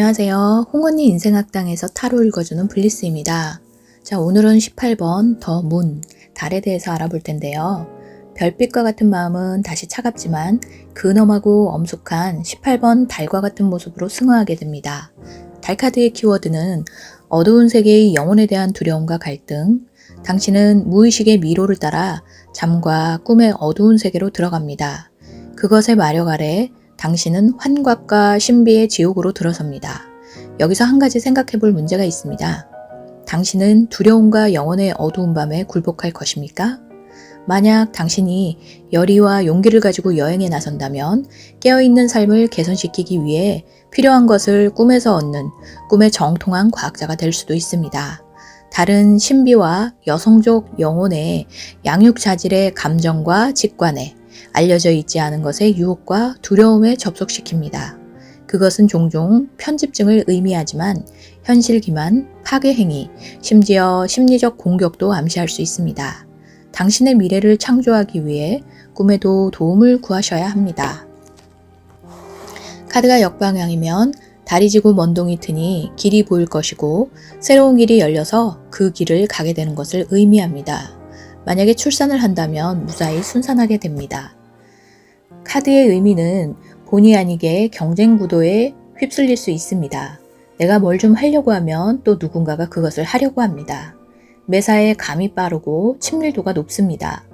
안녕하세요. 홍언니 인생학당에서 타로 읽어주는 블리스입니다. 자, 오늘은 18번 더 문, 달에 대해서 알아볼 텐데요. 별빛과 같은 마음은 다시 차갑지만 근엄하고 엄숙한 18번 달과 같은 모습으로 승화하게 됩니다. 달 카드의 키워드는 어두운 세계의 영혼에 대한 두려움과 갈등, 당신은 무의식의 미로를 따라 잠과 꿈의 어두운 세계로 들어갑니다. 그것의 마력 아래 당신은 환각과 신비의 지옥으로 들어섭니다. 여기서 한 가지 생각해 볼 문제가 있습니다. 당신은 두려움과 영혼의 어두운 밤에 굴복할 것입니까? 만약 당신이 열의와 용기를 가지고 여행에 나선다면 깨어있는 삶을 개선시키기 위해 필요한 것을 꿈에서 얻는 꿈의 정통한 과학자가 될 수도 있습니다. 다른 신비와 여성적 영혼의 양육자질의 감정과 직관에 알려져 있지 않은 것의 유혹과 두려움에 접속시킵니다. 그것은 종종 편집증을 의미하지만 현실 기만, 파괴 행위, 심지어 심리적 공격도 암시할 수 있습니다. 당신의 미래를 창조하기 위해 꿈에도 도움을 구하셔야 합니다. 카드가 역방향이면 다리 지고 먼동이 트니 길이 보일 것이고 새로운 길이 열려서 그 길을 가게 되는 것을 의미합니다. 만약에 출산을 한다면 무사히 순산하게 됩니다. 카드의 의미는 본의 아니게 경쟁 구도에 휩쓸릴 수 있습니다. 내가 뭘 좀 하려고 하면 또 누군가가 그것을 하려고 합니다. 매사에 감이 빠르고 친밀도가 높습니다.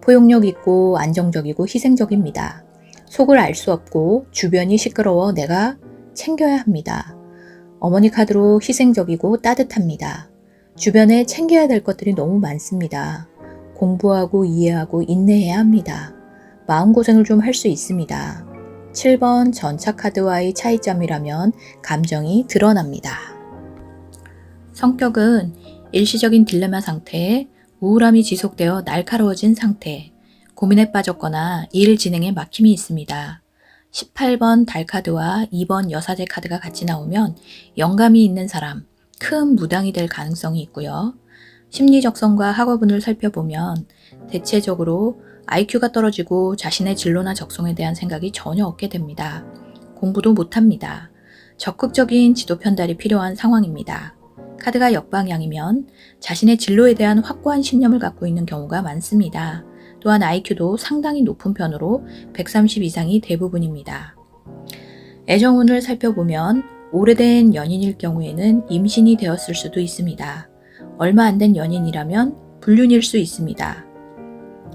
포용력 있고 안정적이고 희생적입니다. 속을 알 수 없고 주변이 시끄러워 내가 챙겨야 합니다. 어머니 카드로 희생적이고 따뜻합니다. 주변에 챙겨야 될 것들이 너무 많습니다. 공부하고 이해하고 인내해야 합니다. 마음고생을 좀 할 수 있습니다. 7번 전차 카드와의 차이점이라면 감정이 드러납니다. 성격은 일시적인 딜레마 상태, 우울함이 지속되어 날카로워진 상태, 고민에 빠졌거나 일 진행에 막힘이 있습니다. 18번 달 카드와 2번 여사제 카드가 같이 나오면 영감이 있는 사람, 큰 무당이 될 가능성이 있고요. 심리적성과 학업운을 살펴보면 대체적으로 IQ가 떨어지고 자신의 진로나 적성에 대한 생각이 전혀 없게 됩니다. 공부도 못합니다. 적극적인 지도 편달이 필요한 상황입니다. 카드가 역방향이면 자신의 진로에 대한 확고한 신념을 갖고 있는 경우가 많습니다. 또한 IQ도 상당히 높은 편으로 130 이상이 대부분입니다. 애정운을 살펴보면 오래된 연인일 경우에는 임신이 되었을 수도 있습니다. 얼마 안 된 연인이라면 불륜일 수 있습니다.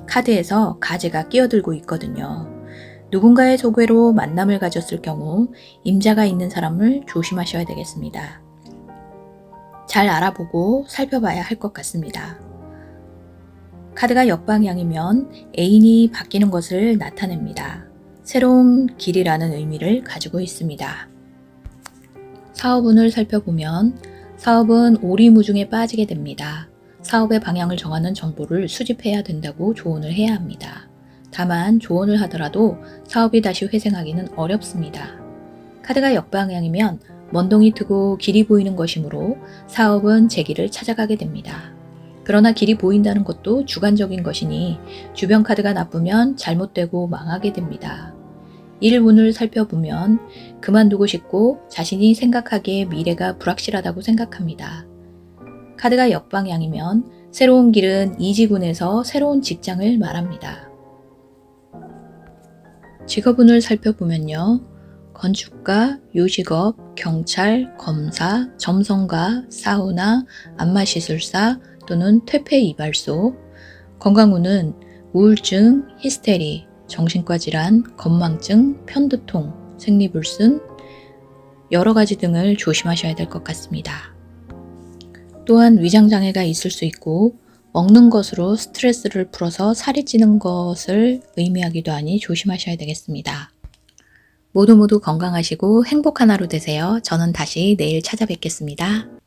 카드에서 가재가 끼어들고 있거든요. 누군가의 소개로 만남을 가졌을 경우 임자가 있는 사람을 조심하셔야 되겠습니다. 잘 알아보고 살펴봐야 할 것 같습니다. 카드가 역방향이면 애인이 바뀌는 것을 나타냅니다. 새로운 길이라는 의미를 가지고 있습니다. 사업운을 살펴보면 사업은 오리무중에 빠지게 됩니다. 사업의 방향을 정하는 정보를 수집해야 된다고 조언을 해야 합니다. 다만 조언을 하더라도 사업이 다시 회생하기는 어렵습니다. 카드가 역방향이면 먼동이 트고 길이 보이는 것이므로 사업은 제 길을 찾아가게 됩니다. 그러나 길이 보인다는 것도 주관적인 것이니 주변 카드가 나쁘면 잘못되고 망하게 됩니다. 일운을 살펴보면 그만두고 싶고 자신이 생각하기에 미래가 불확실하다고 생각합니다. 카드가 역방향이면 새로운 길은 이 지군에서 새로운 직장을 말합니다. 직업운을 살펴보면요. 건축가, 요식업, 경찰, 검사, 점성가, 사우나, 안마시술사 또는 퇴폐 이발소, 건강운은 우울증, 히스테리, 정신과 질환, 건망증, 편두통, 생리불순, 여러 가지 등을 조심하셔야 될 것 같습니다. 또한 위장장애가 있을 수 있고 먹는 것으로 스트레스를 풀어서 살이 찌는 것을 의미하기도 하니 조심하셔야 되겠습니다. 모두 모두 건강하시고 행복한 하루 되세요. 저는 다시 내일 찾아뵙겠습니다.